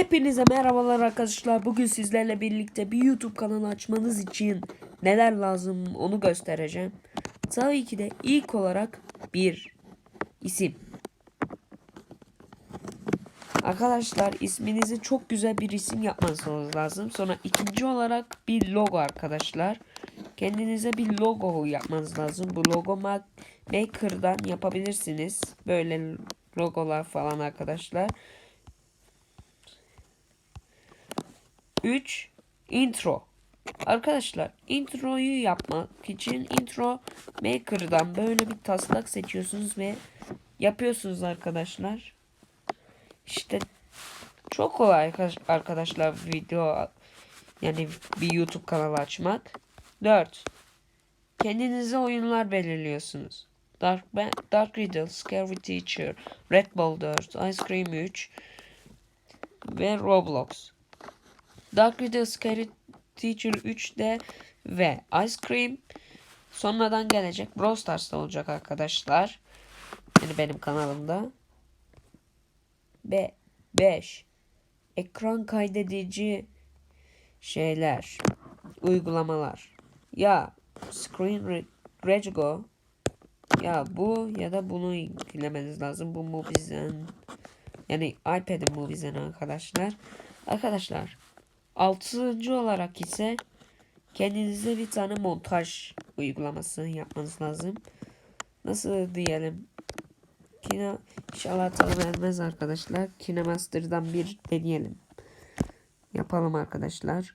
Hepinize merhabalar arkadaşlar. Bugün sizlerle birlikte bir YouTube kanalı açmanız için neler lazım onu göstereceğim. Tabii ki de ilk olarak bir isim. Arkadaşlar isminizi çok güzel bir isim yapmanız lazım. Sonra ikinci olarak bir logo arkadaşlar. Kendinize bir logo yapmanız lazım. Bu logo ma- Maker'dan yapabilirsiniz. Böyle logolar falan arkadaşlar. 3 intro. Arkadaşlar introyu yapmak için intro maker'dan böyle bir taslak seçiyorsunuz ve yapıyorsunuz arkadaşlar. İşte çok kolay arkadaş- arkadaşlar video yani bir YouTube kanalı açmak. 4. Kendinize oyunlar belirliyorsunuz. Dark, Ba- Dark Riddle, Scary Teacher, Red Ball 4, Ice Cream 3 ve Roblox. Dark Riddle Scary Teacher 3'de ve Ice Cream sonradan gelecek. Brawl Stars'ta olacak arkadaşlar. Yani benim kanalımda. Ve 5. Ekran kaydedici şeyler. Uygulamalar. Ya Screen Re- Rego ya bu ya da bunu yüklemeniz lazım. Bu Movizen yani iPad'in Movizen arkadaşlar. Arkadaşlar Altıncı olarak ise kendinize bir tane montaj uygulaması yapmanız lazım. Nasıl diyelim? Kine inşallah tadı vermez arkadaşlar. KineMaster'dan bir deneyelim. Yapalım arkadaşlar.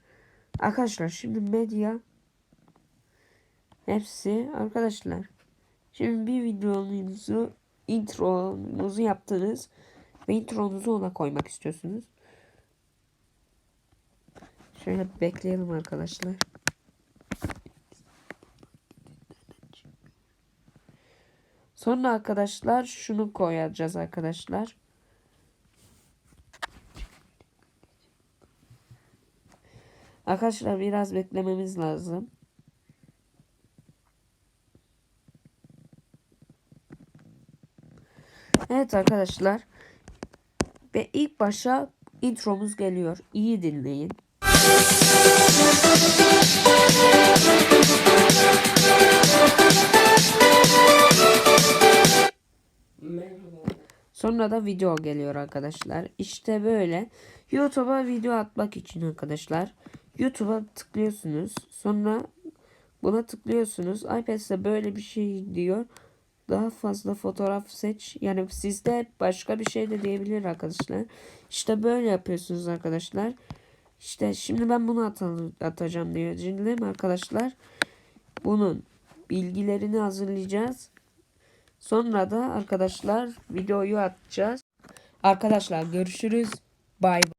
Arkadaşlar şimdi medya hepsi arkadaşlar. Şimdi bir videonuzu intronuzu yaptınız ve intronuzu ona koymak istiyorsunuz. Şöyle bekleyelim arkadaşlar. Sonra arkadaşlar şunu koyacağız arkadaşlar. Arkadaşlar biraz beklememiz lazım. Evet arkadaşlar. Ve ilk başa intromuz geliyor. İyi dinleyin. Sonra da video geliyor arkadaşlar. İşte böyle YouTube'a video atmak için arkadaşlar. YouTube'a tıklıyorsunuz. Sonra buna tıklıyorsunuz. iPad'de böyle bir şey diyor. Daha fazla fotoğraf seç. Yani sizde başka bir şey de diyebilir arkadaşlar. İşte böyle yapıyorsunuz arkadaşlar. İşte şimdi ben bunu atalım, atacağım diyor. Dinleyin arkadaşlar. Bunun bilgilerini hazırlayacağız. Sonra da arkadaşlar videoyu atacağız. Arkadaşlar görüşürüz. Bay bay.